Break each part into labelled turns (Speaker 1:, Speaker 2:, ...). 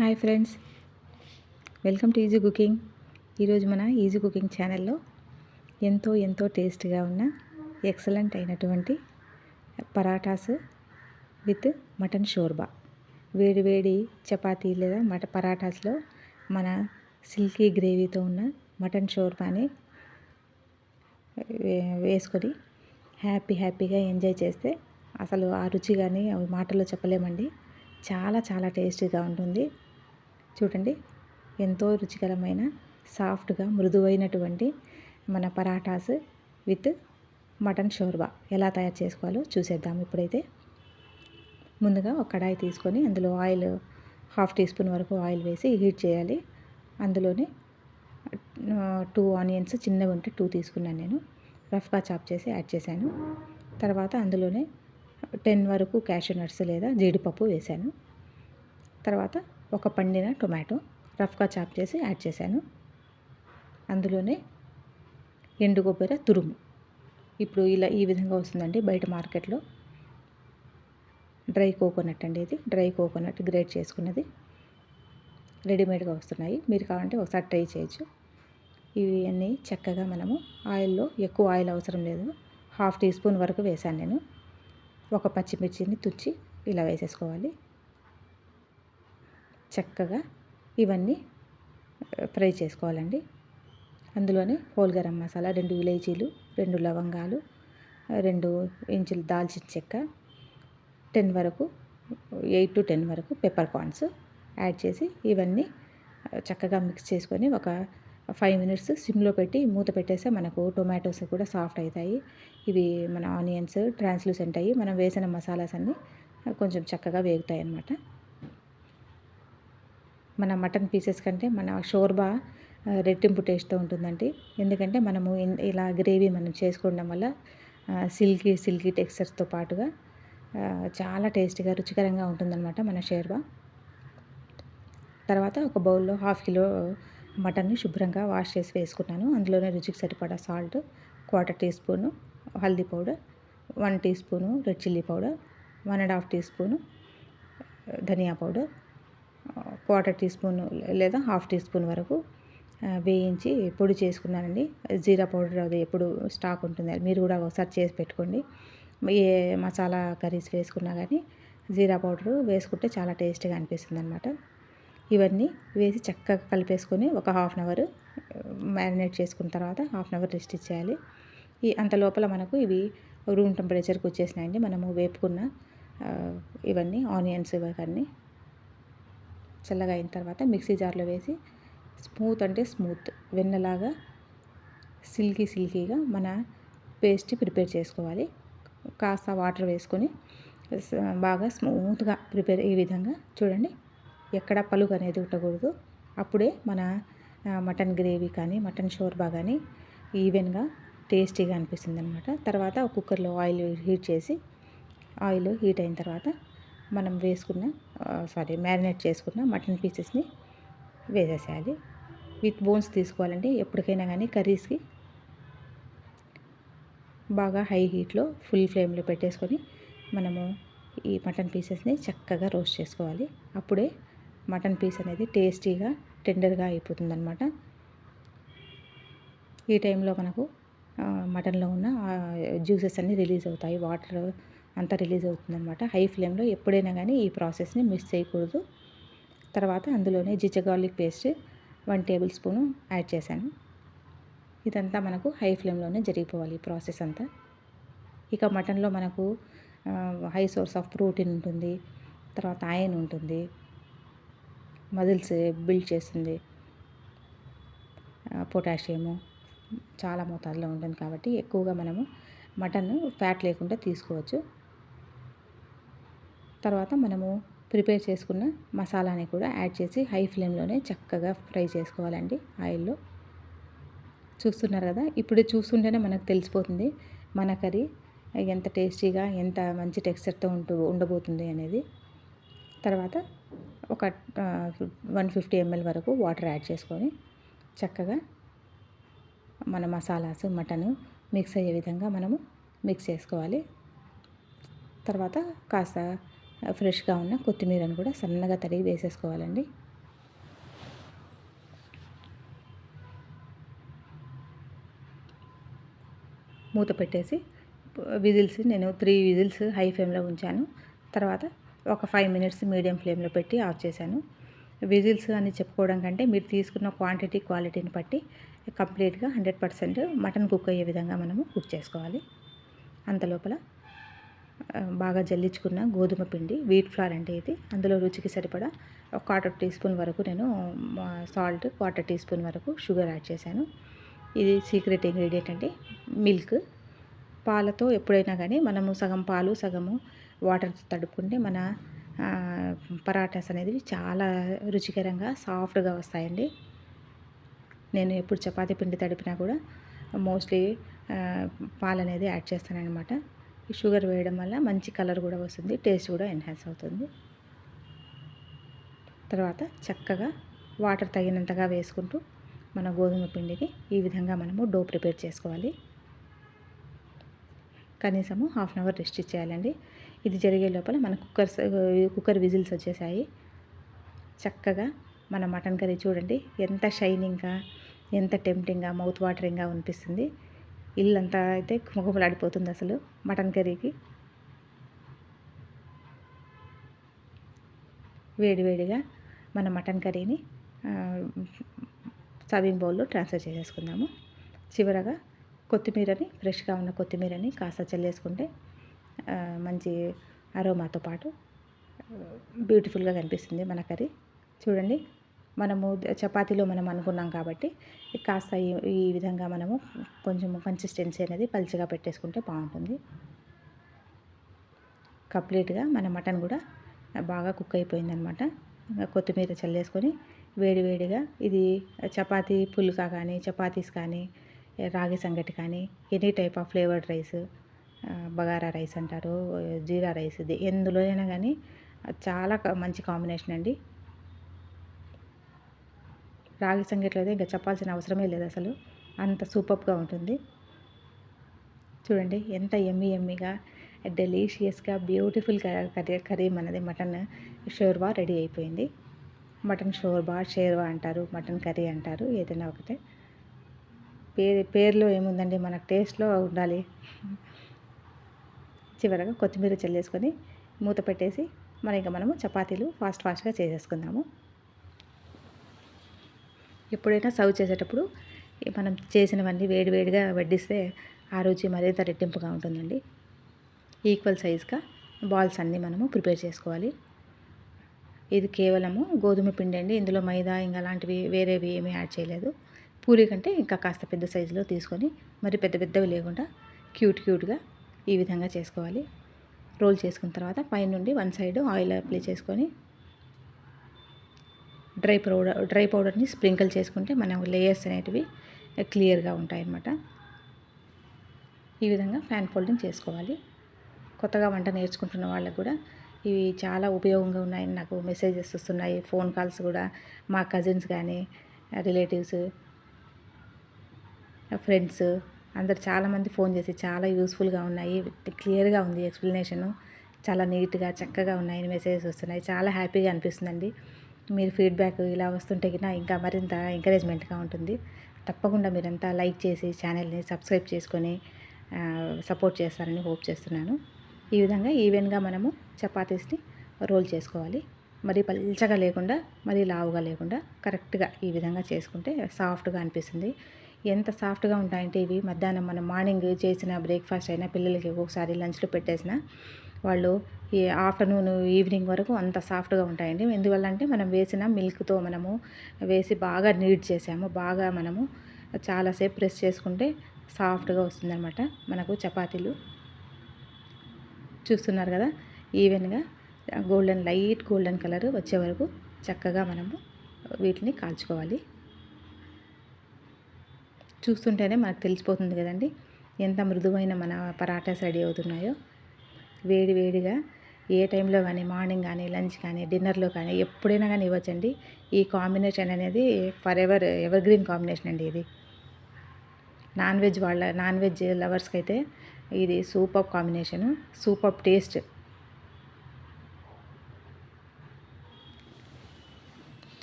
Speaker 1: Hi friends. Welcome to easy cooking. ఈరోజు మన easy cooking ఛానల్లో ఎంతో ఎంతో టేస్ట్గా ఉన్న ఎక్సలెంట్ అయినటువంటి పరాటాస్ విత్ మటన్ షోర్బా. వేడి వేడి చపాతీ లేదా మట పరాటాస్లో మన సిల్కీ గ్రేవీతో ఉన్న మటన్ షోర్బాని వేసుకొని హ్యాపీ హ్యాపీగా ఎంజాయ్ చేస్తే అసలు ఆ రుచి కానీ అవి మాటల్లో చెప్పలేమండి. చాలా చాలా టేస్టీగా ఉంటుంది. చూడండి. ఎంతో రుచికరమైన సాఫ్ట్గా మృదువైనటువంటి మన పరాటాస్ విత్ మటన్ షోర్బా ఎలా తయారు చేసుకోవాలో చూసేద్దాం ఇప్పుడైతే. ముందుగా ఒక కడాయి తీసుకొని అందులో ఆయిల్ హాఫ్ టీ స్పూన్ వరకు ఆయిల్ వేసి హీట్ చేయాలి. అందులోనే టూ ఆనియన్స్ చిన్నవి ఉంటే టూ తీసుకున్నాను నేను. రఫ్గా చాప్ చేసి యాడ్ చేశాను. తర్వాత అందులోనే టెన్ వరకు క్యాషూ నట్స్ లేదా జీడిపప్పు వేశాను. తర్వాత ఒక పండిన టొమాటో రఫ్గా చాప్ చేసి యాడ్ చేశాను. అందులోనే ఎండు కొబ్బరి తురుము. ఇప్పుడు ఇలా ఈ విధంగా వస్తుందండి బయట మార్కెట్లో. డ్రై కోకోనట్ అండి ఇది. డ్రై కోకోనట్ గ్రేట్ చేసుకున్నది. రెడీమేడ్గా వస్తున్నాయి. మీరు కావాలంటే ఒకసారి ట్రై చేయొచ్చు. ఇవి అన్నీ చక్కగా మనము ఆయిల్లో ఎక్కువ ఆయిల్ అవసరం లేదు. హాఫ్ టీ స్పూన్ వరకు వేసాను నేను. ఒక పచ్చిమిర్చిని తుచ్చి ఇలా వేసేసుకోవాలి. చక్కగా ఇవన్నీ ఫ్రై చేసుకోవాలండి. అందులోనే హోల్ గరం మసాలా రెండు ఇలైచీలు రెండు లవంగాలు రెండు ఇంచులు దాల్చిన చెక్క టెన్ వరకు ఎయిట్ టు టెన్ వరకు పెప్పర్ కార్న్స్ యాడ్ చేసి ఇవన్నీ చక్కగా మిక్స్ చేసుకొని ఒక ఫైవ్ మినిట్స్ సిమ్లో పెట్టి మూత పెట్టేస్తే మనకు టొమాటోస్ కూడా సాఫ్ట్ అవుతాయి. ఇవి మన ఆనియన్స్ ట్రాన్స్లూసెంట్ అయ్యి మనం వేసిన మసాలాస్ అన్నీ కొంచెం చక్కగా వేగుతాయి అన్నమాట మన మటన్ పీసెస్ కంటే మన షోర్బా రెట్టింపు టేస్ట్తో ఉంటుందండి. ఎందుకంటే మనము ఇలా గ్రేవీ మనం చేసుకోవడం వల్ల సిల్కీ సిల్కీ టెక్స్చర్స్తో పాటుగా చాలా టేస్టీగా రుచికరంగా ఉంటుందన్నమాట మన షేర్బా. తర్వాత ఒక బౌల్లో హాఫ్ కిలో మటన్ని శుభ్రంగా వాష్ చేసి వేసుకున్నాను. అందులోనే రుచికి సరిపడా salt quarter teaspoon haldi powder one teaspoon red chilli powder one and half teaspoon dhaniya powder quarter teaspoon లేదా హాఫ్ టీ స్పూన్ వరకు వేయించి పొడి చేసుకున్నానండి. జీరా పౌడర్ అది ఎప్పుడు స్టాక్ ఉంటుంది మీరు కూడా ఒకసారి చేసి పెట్టుకోండి. ఏ మసాలా కర్రీస్ వేసుకున్నా కానీ జీరా పౌడరు వేసుకుంటే చాలా టేస్టీగా అనిపిస్తుంది అనమాట ఇవన్నీ వేసి చక్కగా కలిపేసుకొని ఒక హాఫ్ అన్ అవర్ మ్యారినేట్ చేసుకున్న తర్వాత హాఫ్ అన్ అవర్ రెస్ట్ ఇచ్చేయాలి. ఈ అంత లోపల మనకు ఇవి రూమ్ టెంపరేచర్కి వచ్చేసినాయండి. మనము వేపుకున్న ఇవన్నీ ఆనియన్స్ ఇవన్నీ చల్లగా అయిన తర్వాత మిక్సీ జార్లో వేసి స్మూత్ అంటే స్మూత్ వెన్నలాగా సిల్కీ సిల్కీగా మన పేస్ట్ ప్రిపేర్ చేసుకోవాలి. కాస్త వాటర్ వేసుకొని బాగా స్మూత్గా ప్రిపేర్ ఈ విధంగా చూడండి. ఎక్కడ పలుగు అనేది ఉండకూడదు అప్పుడే మన మటన్ గ్రేవీ కానీ మటన్ షోర్బా కానీ ఈవెన్గా టేస్టీగా అనిపిస్తుంది అనమాట తర్వాత కుక్కర్లో ఆయిల్ హీట్ చేసి ఆయిల్ హీట్ అయిన తర్వాత మనం వేసుకున్న సారీ మ్యారినేట్ చేసుకున్న మటన్ పీసెస్ని వేసేసేయాలి. విత్ బోన్స్ తీసుకోవాలండి ఎప్పటికైనా కానీ కర్రీస్కి బాగా హై హీట్లో ఫుల్ ఫ్లేమ్లో పెట్టేసుకొని మనము ఈ మటన్ పీసెస్ని చక్కగా రోస్ట్ చేసుకోవాలి. అప్పుడే మటన్ పీస్ అనేది టేస్టీగా టెండర్గా అయిపోతుందన్నమాట. ఈ టైంలో మనకు మటన్లో ఉన్న జ్యూసెస్ అన్నీ రిలీజ్ అవుతాయి. వాటర్ అంతా రిలీజ్ అవుతుందన్నమాట. హై ఫ్లేమ్లో ఎప్పుడైనా కానీ ఈ ప్రాసెస్ని మిస్ చేయకూడదు. తర్వాత అందులోనే జిజ garlic paste one tablespoon add చేశాను. ఇదంతా మనకు హై ఫ్లేమ్లోనే జరిగిపోవాలి ఈ ప్రాసెస్ అంతా. ఇక మటన్లో మనకు హై సోర్స్ ఆఫ్ ప్రోటీన్ ఉంటుంది తర్వాత ఆయన్ ఉంటుంది మజిల్స్ బిల్డ్ చేస్తుంది పొటాషియము చాలా మోతాదులో ఉంటుంది కాబట్టి ఎక్కువగా మనము మటన్ ఫ్యాట్ లేకుండా తీసుకోవచ్చు. తర్వాత మనము ప్రిపేర్ చేసుకున్న మసాలాని కూడా యాడ్ చేసి హై ఫ్లేమ్లోనే చక్కగా ఫ్రై చేసుకోవాలండి ఆయిల్లో. చూస్తున్నారు కదా? ఇప్పుడు చూస్తుంటేనే మనకు తెలిసిపోతుంది మన కర్రీ ఎంత టేస్టీగా ఎంత మంచి టెక్స్చర్తో ఉంటూ ఉండబోతుంది అనేది. తర్వాత ఒక వన్ ఫిఫ్టీ ఎంఎల్ వరకు వాటర్ యాడ్ చేసుకొని చక్కగా మన మసాలాస్ మటన్ మిక్స్ అయ్యే విధంగా మనము మిక్స్ చేసుకోవాలి. తర్వాత కాస్త ఫ్రెష్గా ఉన్న కొత్తిమీరను కూడా సన్నగా తరిగి వేసేసుకోవాలండి. మూత పెట్టేసి విజిల్స్ నేను త్రీ విజిల్స్ హై ఫ్లేమ్లో ఉంచాను. తర్వాత ఒక ఫైవ్ మినిట్స్ మీడియం ఫ్లేమ్లో పెట్టి ఆఫ్ చేశాను. విజిల్స్ అని చెప్పుకోవడం కంటే మీరు తీసుకున్న క్వాంటిటీ క్వాలిటీని బట్టి కంప్లీట్గా హండ్రెడ్ పర్సెంట్ మటన్ కుక్ అయ్యే విధంగా మనము కుక్ చేసుకోవాలి. అంత లోపల బాగా జల్లించుకున్న గోధుమ పిండి వీట్ ఫ్లార్ అంటే ఇది. అందులో రుచికి సరిపడా ఒక క్వార్టర్ టీ స్పూన్ వరకు నేను సాల్ట్ క్వార్టర్ టీ స్పూన్ వరకు షుగర్ యాడ్ చేశాను. ఇది సీక్రెట్ ఇంగ్రీడియంట్ అంటే మిల్క్ పాలతో ఎప్పుడైనా కానీ మనము సగం పాలు సగము వాటర్ తడుపుకుంటే మన పరాటాస్ అనేది చాలా రుచికరంగా సాఫ్ట్గా వస్తాయండి. నేను ఎప్పుడు చపాతీ పిండి తడిపినా కూడా మోస్ట్లీ పాలు అనేది యాడ్ చేస్తానన్నమాట. అనమాట షుగర్ వేయడం వల్ల మంచి కలర్ కూడా వస్తుంది టేస్ట్ కూడా ఎన్హాన్స్ అవుతుంది. తర్వాత చక్కగా వాటర్ తగినంతగా వేసుకుంటూ మన గోధుమ పిండిని ఈ విధంగా మనము డో ప్రిపేర్ చేసుకోవాలి. కనీసము హాఫ్ అన్ అవర్ రెస్ట్ ఇచ్చేయాలండి. ఇది జరిగే లోపల మన కుక్కర్ కుక్కర్ విజిల్స్ వచ్చేసాయి. చక్కగా మన మటన్ కర్రీ చూడండి ఎంత షైనింగ్గా ఎంత టెంప్టింగ్గా మౌత్ వాటరింగ్గా అనిపిస్తుంది. ఇల్లంతా అయితే కుమకుమలాడిపోతుంది అసలు మటన్ కర్రీకి. వేడివేడిగా మన మటన్ కర్రీని సర్వింగ్ బౌల్లో ట్రాన్స్ఫర్ చేసేసుకుందాము. చివరగా కొత్తిమీరని ఫ్రెష్గా ఉన్న కొత్తిమీరని కాస్త చల్లేసుకుంటే మంచి అరోమాతో పాటు బ్యూటిఫుల్గా కనిపిస్తుంది మన కర్రీ. చూడండి మనము చపాతీలో మనం అనుకున్నాం కాబట్టి కాస్త ఈ విధంగా మనము కొంచెం కన్సిస్టెన్సీ అనేది పలుచగా పెట్టేసుకుంటే బాగుంటుంది. కంప్లీట్గా మన మటన్ కూడా బాగా కుక్ అయిపోయిందనమాట కొత్తిమీర చల్లేసుకొని వేడివేడిగా ఇది చపాతీ పుల్కా కానీ చపాతీస్ కానీ రాగి సంగటి కానీ any type of flavoured rice bagara rice అంటారు జీరా రైస్ ఇది ఎందులోనైనా కానీ చాలా మంచి కాంబినేషన్ అండి. రాగి సంగట్లో అయితే ఇంకా చెప్పాల్సిన అవసరమే లేదు అసలు. అంత సూపర్గా ఉంటుంది. చూడండి ఎంత ఎమ్మి ఎమ్మిగా డెలీషియస్గా బ్యూటిఫుల్ కర్రీ కర్రీ మనది. మటన్ షోర్వా రెడీ అయిపోయింది. మటన్ షోర్బా షేర్వా అంటారు మటన్ కర్రీ అంటారు ఏదైనా ఒకటే. పేరు పేరులో ఏముందండి? మనకు టేస్ట్లో ఉండాలి. చివరగా కొత్తిమీర చల్లేసుకొని మూత పెట్టేసి మన ఇంకా మనము చపాతీలు ఫాస్ట్ ఫాస్ట్గా చేసేసుకుందాము. ఎప్పుడైనా సర్వ్ చేసేటప్పుడు మనం చేసినవన్నీ వేడి వేడిగా వడ్డిస్తే ఆ రుచి మరింత రెట్టింపుగా ఉంటుందండి. ఈక్వల్ సైజ్గా బాల్స్ అన్నీ మనము ప్రిపేర్ చేసుకోవాలి. ఇది కేవలము గోధుమ పిండి అండి. ఇందులో మైదా ఇంకా అలాంటివి వేరేవి ఏమీ యాడ్ చేయలేదు. పూరి కంటే ఇంకా కాస్త పెద్ద సైజులో తీసుకొని మరి పెద్ద పెద్దవి లేకుండా క్యూట్ క్యూట్గా ఈ విధంగా చేసుకోవాలి. రోల్ చేసుకున్న తర్వాత పైనుండి వన్ సైడ్ ఆయిల్ అప్లై చేసుకొని డ్రై పౌడర్ డ్రై పౌడర్ని స్ప్రింకిల్ చేసుకుంటే మన లేయర్స్ అనేటివి క్లియర్గా ఉంటాయన్నమాట. ఈ విధంగా ఫ్యాన్ ఫోల్డింగ్ చేసుకోవాలి. కొత్తగా వంట నేర్చుకుంటున్న వాళ్ళకు కూడా ఇవి చాలా ఉపయోగంగా ఉన్నాయని నాకు మెసేజెస్ వస్తున్నాయి ఫోన్ కాల్స్ కూడా మా కజిన్స్ కానీ రిలేటివ్స్ ఫ్రెండ్స్ అందరు చాలామంది ఫోన్ చేసి చాలా యూస్ఫుల్గా ఉన్నాయి. క్లియర్గా ఉంది ఎక్స్ప్లెనేషను. చాలా నీట్గా చక్కగా ఉన్నాయని మెసేజెస్ వస్తున్నాయి. చాలా హ్యాపీగా అనిపిస్తుందండి. మీరు ఫీడ్బ్యాక్ ఇలా వస్తుంటే కినా ఇంకా మరింత ఎంకరేజ్మెంట్గా ఉంటుంది. తప్పకుండా మీరంతా లైక్ చేసి ఛానల్ని సబ్స్క్రైబ్ చేసుకొని సపోర్ట్ చేస్తారని హోప్ చేస్తున్నాను. ఈ విధంగా ఈవెన్గా మనము చపాతీస్ని రోల్ చేసుకోవాలి. మరి పల్చగా లేకుండా మరీ లావుగా లేకుండా కరెక్ట్గా ఈ విధంగా చేసుకుంటే సాఫ్ట్గా అనిపిస్తుంది. ఎంత సాఫ్ట్గా ఉంటాయంటే ఇవి. మధ్యాహ్నం మనం మార్నింగ్ చేసిన బ్రేక్ఫాస్ట్ అయినా పిల్లలకి ఒక్కొక్కసారి లంచ్లో పెట్టేసిన వాళ్ళు ఈ ఆఫ్టర్నూన్ ఈవినింగ్ వరకు అంత సాఫ్ట్గా ఉంటాయండి. ఎందువల్ల అంటే మనం వేసిన మిల్క్తో మనము వేసి బాగా నీడ్ చేసాము. బాగా మనము చాలాసేపు ప్రెస్ చేసుకుంటే సాఫ్ట్గా వస్తుందన్నమాట మనకు చపాతీలు. చూస్తున్నారు కదా? ఈవెన్గా గోల్డెన్ లైట్ గోల్డెన్ కలర్ వచ్చే వరకు చక్కగా మనము వీటిని కాల్చుకోవాలి. చూస్తుంటేనే మనకు తెలిసిపోతుంది కదండి. ఎంత మృదువైన మన పరాటాస్ రెడీ అవుతున్నాయో. వేడి వేడిగా ఏ టైంలో కానీ మార్నింగ్ కానీ లంచ్ కానీ డిన్నర్లో కానీ ఎప్పుడైనా కానీ ఇవ్వచ్చండి. ఈ కాంబినేషన్ అనేది for ever evergreen combination అండి ఇది. నాన్ వెజ్ వాళ్ళ నాన్ వెజ్ లవర్స్కి అయితే ఇది సూపర్ కాంబినేషను సూపర్ టేస్ట్.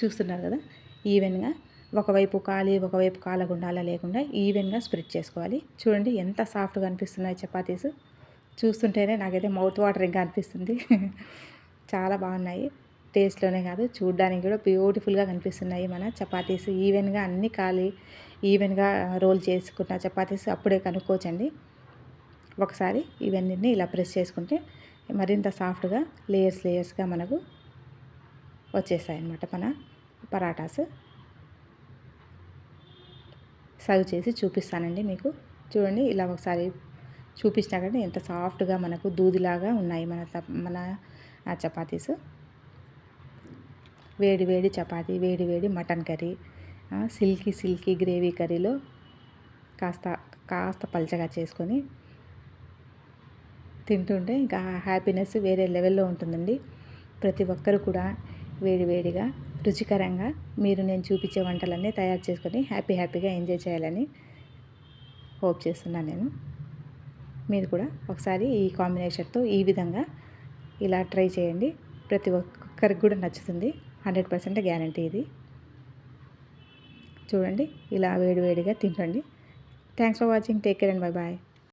Speaker 1: చూస్తున్నారు కదా? ఈవెన్గా ఒకవైపు కాలి ఒకవైపు కాలకుండా అలా లేకుండా ఈవెన్గా స్ప్రెడ్ చేసుకోవాలి. చూడండి ఎంత సాఫ్ట్గా అనిపిస్తున్నాయి చపాతీస్. చూస్తుంటేనే నాకైతే మౌత్ వాటరింగ్గా అనిపిస్తుంది. చాలా బాగున్నాయి. టేస్ట్లోనే కాదు చూడడానికి కూడా బ్యూటిఫుల్గా కనిపిస్తున్నాయి మన చపాతీస్. ఈవెన్గా అన్ని ఖాళీ ఈవెన్గా రోల్ చేసుకున్న చపాతీస్ అప్పుడే కనుక్కోవచ్చండి. ఒకసారి ఇవన్నీ ఇలా ప్రెస్ చేసుకుంటే మరింత సాఫ్ట్గా లేయర్స్ లేయర్స్గా మనకు వచ్చేసాయి అన్నమాట మన పరాటాస్. సర్వ్ చేసి చూపిస్తానండి మీకు. చూడండి ఇలా ఒకసారి చూపించినా కానీ ఎంత సాఫ్ట్గా మనకు దూదిలాగా ఉన్నాయి మన మన ఆ చపాతీస్. వేడి వేడి చపాతీ వేడి వేడి mutton curry silky silky gravy కర్రీలో కాస్త కాస్త పల్చగా చేసుకొని తింటుంటే ఇంకా హ్యాపీనెస్ వేరే లెవెల్లో ఉంటుందండి. ప్రతి ఒక్కరు కూడా వేడి వేడిగా రుచికరంగా మీరు నేను చూపించే వంటలన్నీ తయారు చేసుకొని హ్యాపీ హ్యాపీగా ఎంజాయ్ చేయాలని హోప్ చేస్తున్నాను నేను. మీరు కూడా ఒకసారి ఈ కాంబినేషన్తో ఈ విధంగా ఇలా ట్రై చేయండి. ప్రతి ఒక్కరికి కూడా నచ్చుతుంది. హండ్రెడ్ పర్సెంట్ గ్యారంటీ ఇది. చూడండి ఇలా వేడివేడిగా తినండి thanks for watching. Take care and bye bye